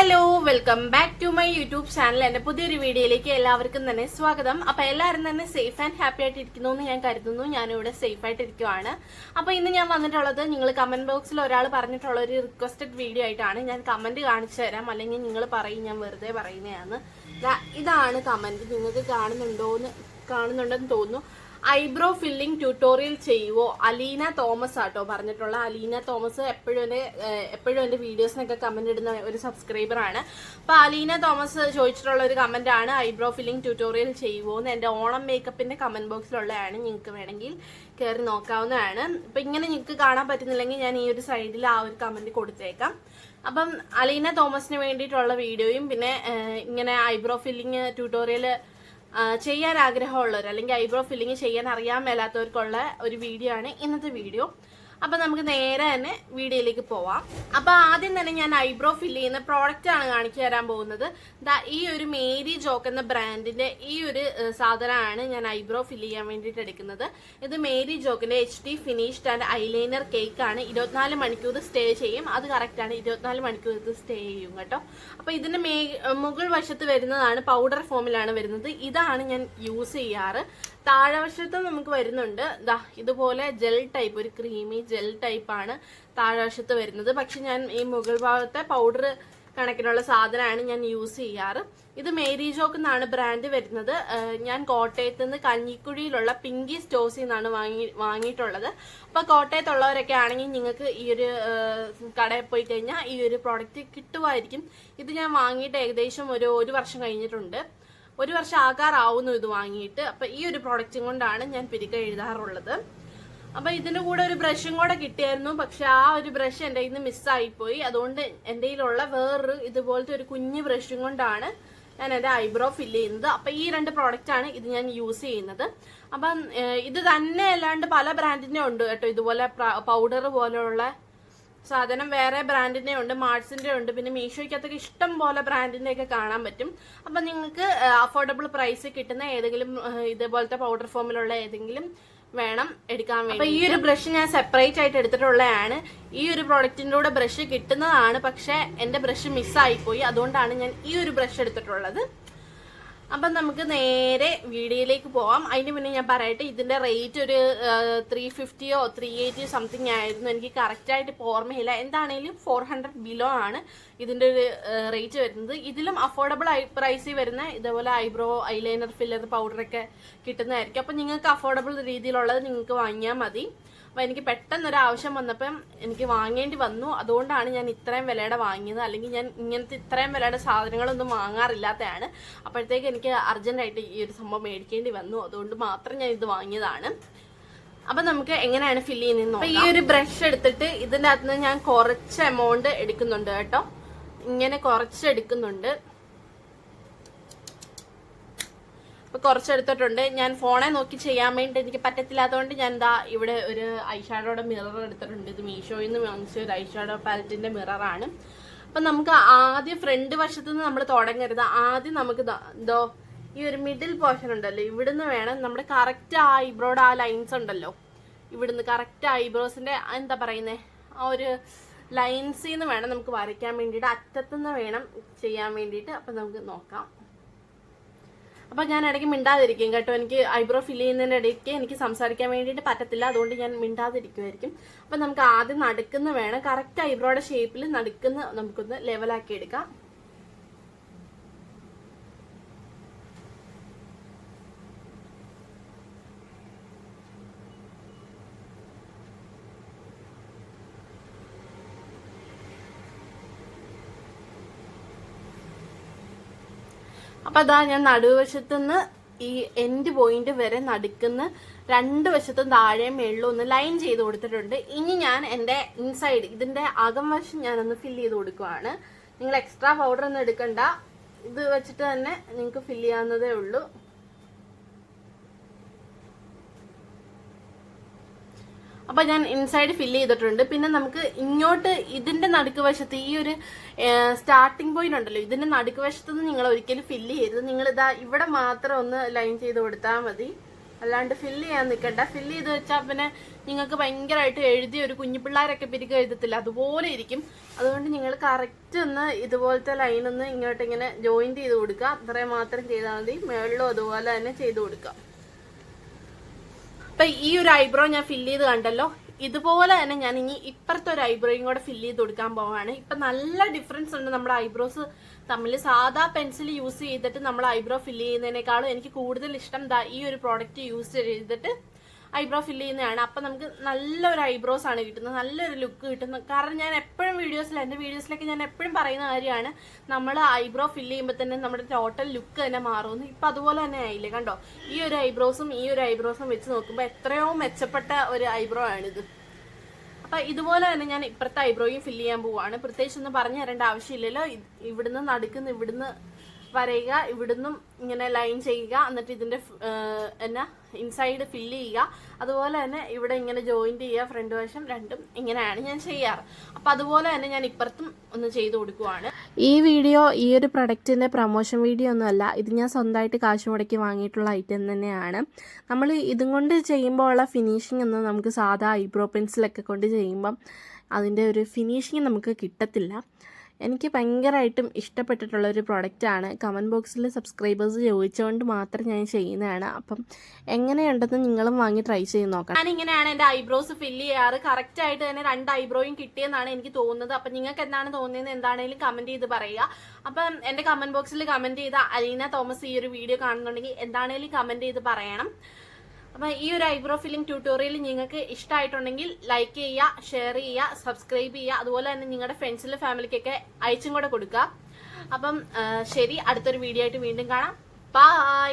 Hello welcome back to my YouTube channel എന്റെ പുതിയൊരു വീഡിയോയിലേക്ക് എല്ലാവർക്കും തന്നെ സ്വാഗതം. അപ്പൊ എല്ലാവരും തന്നെ സേഫ് ആൻഡ് ഹാപ്പി ആയിട്ട് ഇരിക്കുന്നു എന്ന് ഞാൻ കരുതുന്നു. ഞാനിവിടെ സേഫ് ആയിട്ട് ഇരിക്കുവാണ് അപ്പൊ ഇന്ന് ഞാൻ വന്നിട്ടുള്ളത് നിങ്ങൾ കമന്റ് ബോക്സിൽ ഒരാൾ പറഞ്ഞിട്ടുള്ള ഒരു റിക്വസ്റ്റഡ് വീഡിയോ ആയിട്ടാണ്. ഞാൻ കമന്റ് കാണിച്ചു തരാം. അല്ലെങ്കിൽ നിങ്ങൾ പറയും ഞാൻ വെറുതെ പറയുന്നതാണ്. ഇതാണ് കമന്റ് നിങ്ങൾക്ക് കാണുന്നുണ്ടോ എന്ന് കാണുന്നുണ്ടെന്ന് തോന്നുന്നു. ഐബ്രോ ഫില്ലിംഗ് ട്യൂട്ടോറിയൽ ചെയ്യുവോ? അലീന തോമസ് ആട്ടോ പറഞ്ഞിട്ടുള്ള. അലീന തോമസ് എപ്പോഴും എന്റെ എപ്പോഴും എന്റെ വീഡിയോസിനൊക്കെ കമന്റ് ഇടുന്ന ഒരു സബ്സ്ക്രൈബർ ആണ്. അപ്പൊ അലീന തോമസ് ചോദിച്ചിട്ടുള്ള ഒരു കമന്റ് ആണ് ഐബ്രോ ഫില്ലിംഗ് ട്യൂട്ടോറിയൽ ചെയ്യുവോ എന്ന് എന്റെ ഓണം മേക്കപ്പിന്റെ കമന്റ് ബോക്സിലുള്ളതാണ് നിങ്ങൾക്ക് വേണമെങ്കിൽ കയറി നോക്കാവുന്നതാണ്. ഇപ്പൊ ഇങ്ങനെ നിങ്ങൾക്ക് കാണാൻ പറ്റുന്നില്ലെങ്കിൽ ഞാൻ ഈ ഒരു സൈഡിൽ ആ ഒരു കമന്റ് കൊടുത്തേക്കാം. അപ്പം അലീന തോമസിന് വേണ്ടിയിട്ടുള്ള വീഡിയോയും പിന്നെ ഇങ്ങനെ ഐബ്രോ ഫില്ലിംഗ് ട്യൂട്ടോറിയൽ ചെയ്യാൻ ആഗ്രഹമുള്ളവർ അല്ലെങ്കിൽ ഐബ്രോ ഫില്ലിങ് ചെയ്യാൻ അറിയാൻ മേലാത്തവർക്കുള്ള ഒരു വീഡിയോ ആണ് ഇന്നത്തെ വീഡിയോ. അപ്പൊ നമുക്ക് നേരെ തന്നെ വീഡിയോയിലേക്ക് പോവാം. അപ്പൊ ആദ്യം തന്നെ ഞാൻ ഐബ്രോ ഫില്ല് ചെയ്യുന്ന പ്രോഡക്റ്റ് ആണ് കാണിച്ചു തരാൻ പോകുന്നത്. ദാ ഈ ഒരു മേരി ജോക്ക് എന്ന ബ്രാൻഡിന്റെ ഈ ഒരു സാധനമാണ് ഞാൻ ഐബ്രോ ഫില്ല് ചെയ്യാൻ വേണ്ടിയിട്ട് എടുക്കുന്നത്. ഇത് Mary ജോക്കിന്റെ H D finished and eyeliner cake ആണ്. ഇരുപത്തിനാല് മണിക്കൂർ സ്റ്റേ ചെയ്യും. അത് കറക്റ്റ് ആണ്. ഇരുപത്തിനാല് മണിക്കൂർ ഇത് സ്റ്റേ ചെയ്യും കേട്ടോ. അപ്പൊ ഇതിന്റെ മേ മുകൾ വശത്ത് വരുന്നതാണ് പൗഡർ ഫോമിലാണ് വരുന്നത്. ഇതാണ് ഞാൻ യൂസ് ചെയ്യാറ്. താഴെ താഴെവശത്ത് നമുക്ക് വരുന്നുണ്ട്. ദാ ഇതുപോലെ ജെൽ ടൈപ്പ് ഒരു ക്രീമി ജെൽ ടൈപ്പാണ് താഴെവശത്ത് വരുന്നത്. പക്ഷെ ഞാൻ ഈ മുകൾ ഭാഗത്തെ പൗഡർ കണക്കിനുള്ള സാധനമാണ് ഞാൻ യൂസ് ചെയ്യാറ്. ഇത് മേരി ജോക്ക് എന്നാണ് ബ്രാൻഡ് വരുന്നത്. ഞാൻ കോട്ടയത്ത് നിന്ന് കഞ്ഞിക്കുഴിയിലുള്ള പിങ്കി സ്റ്റോസിൽ നിന്നാണ് വാങ്ങി വാങ്ങിയിട്ടുള്ളത്. അപ്പൊ കോട്ടയത്തുള്ളവരൊക്കെ ആണെങ്കിൽ നിങ്ങൾക്ക് ഈ ഒരു കടയിൽ പോയി കഴിഞ്ഞാൽ ഈ ഒരു പ്രോഡക്റ്റ് കിട്ടുമായിരിക്കും. ഇത് ഞാൻ വാങ്ങിയിട്ട് ഏകദേശം ഒരു ഒരു വർഷം കഴിഞ്ഞിട്ടുണ്ട്. ഒരു വർഷം ആകാറാവുന്നു ഇത് വാങ്ങിയിട്ട്. അപ്പോൾ ഈ ഒരു പ്രോഡക്റ്റും കൊണ്ടാണ് ഞാൻ പിരിക എഴുതാറുള്ളത്. അപ്പൊ ഇതിന്റെ കൂടെ ഒരു ബ്രഷും കൂടെ കിട്ടിയായിരുന്നു. പക്ഷെ ആ ഒരു ബ്രഷ് എന്റെ കയ്യിൽ നിന്ന് മിസ്സായിപ്പോയി അതുകൊണ്ട് എന്റെ കയ്യിലുള്ള വേറൊരു ഇതുപോലത്തെ ഒരു കുഞ്ഞു ബ്രഷും കൊണ്ടാണ് ഞാൻ എന്റെ ഐബ്രോ ഫില്ല് ചെയ്യുന്നത്. അപ്പൊ ഈ രണ്ട് പ്രോഡക്റ്റ് ആണ് ഇത് ഞാൻ യൂസ് ചെയ്യുന്നത്. അപ്പം ഇത് തന്നെ അല്ലാണ്ട് പല ബ്രാൻഡിന്റെ ഉണ്ട് കേട്ടോ. ഇതുപോലെ പൗഡർ പോലെയുള്ള സാധനം വേറെ ബ്രാൻഡിന്റെ ഉണ്ട് മാർട്സിന്റെ ഉണ്ട്. പിന്നെ മീഷോയ്ക്കകത്തൊക്കെ ഇഷ്ടം പോലെ ബ്രാൻഡിന്റെ ഒക്കെ കാണാൻ പറ്റും. അപ്പൊ നിങ്ങൾക്ക് അഫോർഡബിൾ പ്രൈസ് കിട്ടുന്ന ഏതെങ്കിലും ഇതേപോലത്തെ പൗഡർ ഫോമിലുള്ള ഏതെങ്കിലും വേണം എടുക്കാൻ വേണ്ടി അപ്പൊ ഈ ഒരു ബ്രഷ് ഞാൻ സെപ്പറേറ്റ് ആയിട്ട് എടുത്തിട്ടുള്ളതാണ്. ഈ ഒരു പ്രോഡക്റ്റിന്റെ കൂടെ ബ്രഷ് കിട്ടുന്നതാണ് പക്ഷെ എന്റെ ബ്രഷ് മിസ്സായിപ്പോയി അതുകൊണ്ടാണ് ഞാൻ ഈ ഒരു ബ്രഷ് എടുത്തിട്ടുള്ളത്. അപ്പം നമുക്ക് നേരെ വീഡിയോയിലേക്ക് പോവാം. അതിന് മുന്നേ ഞാൻ പറയട്ടെ ഇതിന്റെ റേറ്റ് ഒരു ത്രീ ഫിഫ്റ്റിയോ ത്രീ എയ്റ്റിയോ സംതിങ് ആയിരുന്നു. എനിക്ക് കറക്റ്റ് ആയിട്ട് ഇപ്പോൾ ഓർമ്മയില്ല. എന്താണെങ്കിലും ഫോർ ഹൺഡ്രഡ് ബിലോ ആണ് ഇതിന്റെ ഒരു റേറ്റ് വരുന്നത്. ഇതിലും അഫോർഡബിൾ ഐ പ്രൈസിൽ വരുന്ന ഇതേപോലെ ഐബ്രോ ഐലൈനർ ഫില്ലർ പൗഡറൊക്കെ കിട്ടുന്നതായിരിക്കും. അപ്പം നിങ്ങൾക്ക് അഫോർഡബിൾ രീതിയിലുള്ളത് നിങ്ങൾക്ക് വാങ്ങിയാൽ മതി. അപ്പോൾ എനിക്ക് പെട്ടെന്ന് ഒരു ആവശ്യം വന്നപ്പം എനിക്ക് വാങ്ങേണ്ടി വന്നു. അതുകൊണ്ടാണ് ഞാൻ ഇത്രയും വിലയുടെ വാങ്ങിയത്. അല്ലെങ്കിൽ ഞാൻ ഇങ്ങനത്തെ ഇത്രയും വിലയുടെ സാധനങ്ങളൊന്നും വാങ്ങാറില്ലാത്തതാണ് അപ്പോഴത്തേക്ക് എനിക്ക് അർജന്റായിട്ട് ഈ ഒരു സംഭവം മേടിക്കേണ്ടി വന്നു. അതുകൊണ്ട് മാത്രം ഞാൻ ഇത് വാങ്ങിയതാണ്. അപ്പൊ നമുക്ക് എങ്ങനെയാണ് ഫില്ല് ചെയ്യുന്നത് ഈ ഒരു ബ്രഷ് എടുത്തിട്ട് ഇതിന്റെ അകത്ത് നിന്ന് ഞാൻ കുറച്ച് എമൗണ്ട് എടുക്കുന്നുണ്ട് കേട്ടോ. ഇങ്ങനെ കുറച്ച് എടുക്കുന്നുണ്ട്. ഇപ്പൊ കുറച്ചെടുത്തിട്ടുണ്ട്. ഞാൻ ഫോണെ നോക്കി ചെയ്യാൻ വേണ്ടി എനിക്ക് പറ്റത്തില്ലാത്തതുകൊണ്ട് ഞാൻ എന്താ ഇവിടെ ഒരു ഐഷാഡോയുടെ മിറർ എടുത്തിട്ടുണ്ട്. ഇത് മീഷോയിൽ നിന്ന് വാങ്ങിച്ച ഒരു ഐഷാഡോ പാലറ്റിന്റെ മിററാണ് അപ്പൊ നമുക്ക് ആദ്യം ഫ്രണ്ട് വശത്ത് നിന്ന് നമ്മൾ തുടങ്ങരുത്. ആദ്യം നമുക്ക് എന്തോ ഈ ഒരു മിഡിൽ പോർഷൻ ഉണ്ടല്ലോ. ഇവിടുന്ന് വേണം നമ്മുടെ കറക്റ്റ് ആ ഐബ്രോയുടെ ആ ലൈൻസ് ഉണ്ടല്ലോ. ഇവിടുന്ന് കറക്റ്റ് ഐബ്രോസിന്റെ എന്താ പറയുന്നത് ആ ഒരു ലൈൻസിൽ നിന്ന് വേണം നമുക്ക് വരയ്ക്കാൻ വേണ്ടിയിട്ട്. അറ്റത്തുനിന്ന് വേണം ചെയ്യാൻ വേണ്ടിയിട്ട്. അപ്പം നമുക്ക് നോക്കാം. അപ്പൊ ഞാൻ ഇടയ്ക്ക് മിണ്ടാതിരിക്കും കേട്ടോ. എനിക്ക് ഐബ്രോ ഫില്ല് ചെയ്യുന്നതിന്റെ ഇടയ്ക്ക് എനിക്ക് സംസാരിക്കാൻ വേണ്ടിയിട്ട് പറ്റത്തില്ല. അതുകൊണ്ട് ഞാൻ മിണ്ടാതിരിക്കുമായിരിക്കും അപ്പൊ നമുക്ക് ആദ്യം നടുക്കുന്ന വേണം. കറക്റ്റ് ഐബ്രോയുടെ ഷേപ്പിൽ നടുക്കുന്ന നമുക്കൊന്ന് ലെവലാക്കി എടുക്കാം. അപ്പൊ അതാ ഞാൻ നടുവശത്തുനിന്ന് ഈ എൻഡ് പോയിന്റ് വരെ നടുക്കുന്ന രണ്ട് വശത്തും താഴെയും മേളിലും ഒന്ന് ലൈൻ ചെയ്ത് കൊടുത്തിട്ടുണ്ട്. ഇനി ഞാൻ എന്റെ ഇൻസൈഡ് ഇതിന്റെ അകം വശം ഞാനൊന്ന് ഫില്ല് ചെയ്ത് കൊടുക്കുവാണ്. നിങ്ങൾ എക്സ്ട്രാ പൗഡർ ഒന്നും എടുക്കണ്ട. ഇത് വെച്ചിട്ട് തന്നെ നിങ്ങൾക്ക് ഫില്ല് ചെയ്യാവുന്നതേ ഉള്ളൂ. അപ്പൊ ഞാൻ ഇൻസൈഡ് ഫില്ല് ചെയ്തിട്ടുണ്ട്. പിന്നെ നമുക്ക് ഇങ്ങോട്ട് ഇതിന്റെ നടുക്ക് വശത്ത് ഈ ഒരു സ്റ്റാർട്ടിംഗ് പോയിന്റ് ഉണ്ടല്ലോ. ഇതിന്റെ നടുക്ക് വശത്ത് നിന്ന് നിങ്ങൾ ഒരിക്കലും ഫില്ല് ചെയ്തത് നിങ്ങൾ ഇതാ ഇവിടെ മാത്രം ഒന്ന് ലൈൻ ചെയ്ത് കൊടുത്താൽ മതി. അല്ലാണ്ട് ഫില്ല് ചെയ്യാൻ നിൽക്കണ്ട ഫില്ല് ചെയ്ത് വെച്ചാൽ പിന്നെ നിങ്ങൾക്ക് ഭയങ്കരമായിട്ട് എഴുതി ഒരു കുഞ്ഞു പിള്ളേരൊക്കെ പിരിക്ക് എഴുതത്തില്ല. അതുപോലെ ഇരിക്കും. അതുകൊണ്ട് നിങ്ങൾ കറക്റ്റ് ഒന്ന് ഇതുപോലത്തെ ലൈൻ ഒന്ന് ഇങ്ങോട്ട് ഇങ്ങനെ ജോയിൻ ചെയ്ത് കൊടുക്കുക. അത്രയും മാത്രം ചെയ്താൽ മതി. മുകളിലും അതുപോലെ തന്നെ ചെയ്ത് കൊടുക്കുക. അപ്പൊ ഈ ഒരു ഐബ്രോ ഞാൻ ഫില്ല് ചെയ്ത് കണ്ടല്ലോ. ഇതുപോലെ തന്നെ ഞാൻ ഇനി ഇപ്പുറത്തെ ഒരു ഐബ്രോയും കൂടെ ഫില്ല് ചെയ്ത് കൊടുക്കാൻ പോവാണ്. ഇപ്പൊ നല്ല ഡിഫറൻസ് ഉണ്ട് നമ്മുടെ ഐബ്രോസ് തമ്മിൽ സാധാ പെൻസിൽ യൂസ് ചെയ്തിട്ട് നമ്മൾ ഐബ്രോ ഫില്ല് ചെയ്യുന്നതിനേക്കാളും എനിക്ക് കൂടുതൽ ഇഷ്ടം ഈ ഒരു പ്രോഡക്റ്റ് യൂസ് ചെയ്തിട്ട് ഐബ്രോ ഫില്ല് ചെയ്യുന്നതാണ് അപ്പം നമുക്ക് നല്ലൊരു ഐബ്രോസ് ആണ് കിട്ടുന്നത്. നല്ലൊരു ലുക്ക് കിട്ടുന്നത് കാരണം ഞാൻ എപ്പോഴും വീഡിയോസിൽ എന്റെ വീഡിയോസിലൊക്കെ ഞാൻ എപ്പോഴും പറയുന്ന കാര്യമാണ് നമ്മൾ ഐബ്രോ ഫില്ല് ചെയ്യുമ്പോൾ തന്നെ നമ്മുടെ ടോട്ടൽ ലുക്ക് തന്നെ മാറുമെന്ന് ഇപ്പം അതുപോലെ തന്നെ ആയില്ലേ? കണ്ടോ? ഈ ഒരു ഐബ്രോസും ഈ ഒരു ഐബ്രോസും വെച്ച് നോക്കുമ്പോൾ എത്രയോ മെച്ചപ്പെട്ട ഒരു ഐബ്രോ ആണിത്. അപ്പം ഇതുപോലെ തന്നെ ഞാൻ ഇപ്പുറത്തെ ഐബ്രോയും ഫില്ല് ചെയ്യാൻ പോവുകയാണ് പ്രത്യേകിച്ച് ഒന്നും പറഞ്ഞു തരേണ്ട ആവശ്യമില്ലല്ലോ. ഇവിടുന്ന് നടക്കുന്ന ഇവിടുന്ന് വരയുക ഇവിടുന്നും ഇങ്ങനെ ലൈൻ ചെയ്യുക എന്നിട്ട് ഇതിന്റെ എന്നാ ഇൻസൈഡ് ഫില്ല് ചെയ്യുക. അതുപോലെ തന്നെ ഇവിടെ ഇങ്ങനെ ജോയിന്റ് ചെയ്യുക ഫ്രണ്ട് വശം രണ്ടും ഇങ്ങനെയാണ് ഞാൻ ചെയ്യാറ്. അപ്പൊ അതുപോലെ തന്നെ ഞാൻ ഇപ്പുറത്തും ഒന്ന് ചെയ്ത് കൊടുക്കുവാണ്. ഈ വീഡിയോ ഈ ഒരു പ്രൊഡക്റ്റിന്റെ പ്രൊമോഷൻ വീഡിയോ ഒന്നുമല്ല ഇത് ഞാൻ സ്വന്തമായിട്ട് കാശ് മുടക്കി വാങ്ങിയിട്ടുള്ള ഐറ്റം തന്നെയാണ്. നമ്മൾ ഇതും കൊണ്ട് ചെയ്യുമ്പോൾ ഉള്ള ഫിനിഷിംഗ് ഒന്നും നമുക്ക് സാധാ ഐബ്രോ പെൻസിലൊക്കെ കൊണ്ട് ചെയ്യുമ്പം അതിന്റെ ഒരു ഫിനിഷിങ് നമുക്ക് കിട്ടത്തില്ല. എനിക്ക് ഭയങ്കരമായിട്ടും ഇഷ്ടപ്പെട്ടിട്ടുള്ള ഒരു പ്രോഡക്റ്റാണ് കമന്റ് ബോക്സിൽ സബ്സ്ക്രൈബേഴ്സ് ചോദിച്ചുകൊണ്ട് മാത്രം ഞാൻ ചെയ്യുന്നതാണ്. അപ്പം എങ്ങനെയുണ്ടെന്ന് നിങ്ങളും വാങ്ങി ട്രൈ ചെയ്ത് നോക്കാം ഞാനിങ്ങനെയാണ് എന്റെ ഐബ്രോസ് ഫില്ല് ചെയ്യാറ്. കറക്റ്റ് ആയിട്ട് തന്നെ രണ്ട് ഐബ്രോയും കിട്ടിയെന്നാണ് എനിക്ക് തോന്നുന്നത്. അപ്പം നിങ്ങൾക്ക് എന്താണ് തോന്നിയത് എന്താണെങ്കിലും കമന്റ് ചെയ്ത് പറയുക. അപ്പം എന്റെ കമന്റ് ബോക്സിൽ കമന്റ് ചെയ്ത അലീന തോമസ് ഈ ഒരു വീഡിയോ കാണുന്നുണ്ടെങ്കിൽ എന്താണെങ്കിലും കമന്റ് ചെയ്ത് പറയണം. അപ്പൊ ഈ ഒരു ഐബ്രോ ഫില്ലിംഗ് ട്യൂട്ടോറിയൽ നിങ്ങൾക്ക് ഇഷ്ടമായിട്ടുണ്ടെങ്കിൽ ലൈക്ക് ചെയ്യുക ഷെയർ ചെയ്യുക സബ്സ്ക്രൈബ് ചെയ്യുക. അതുപോലെ തന്നെ നിങ്ങളുടെ ഫ്രണ്ട്സിലും ഫാമിലിക്കൊക്കെ അയച്ചും കൂടെ കൊടുക്കുക. അപ്പം ശരി. അടുത്തൊരു വീഡിയോ ആയിട്ട് വീണ്ടും കാണാം. ബൈ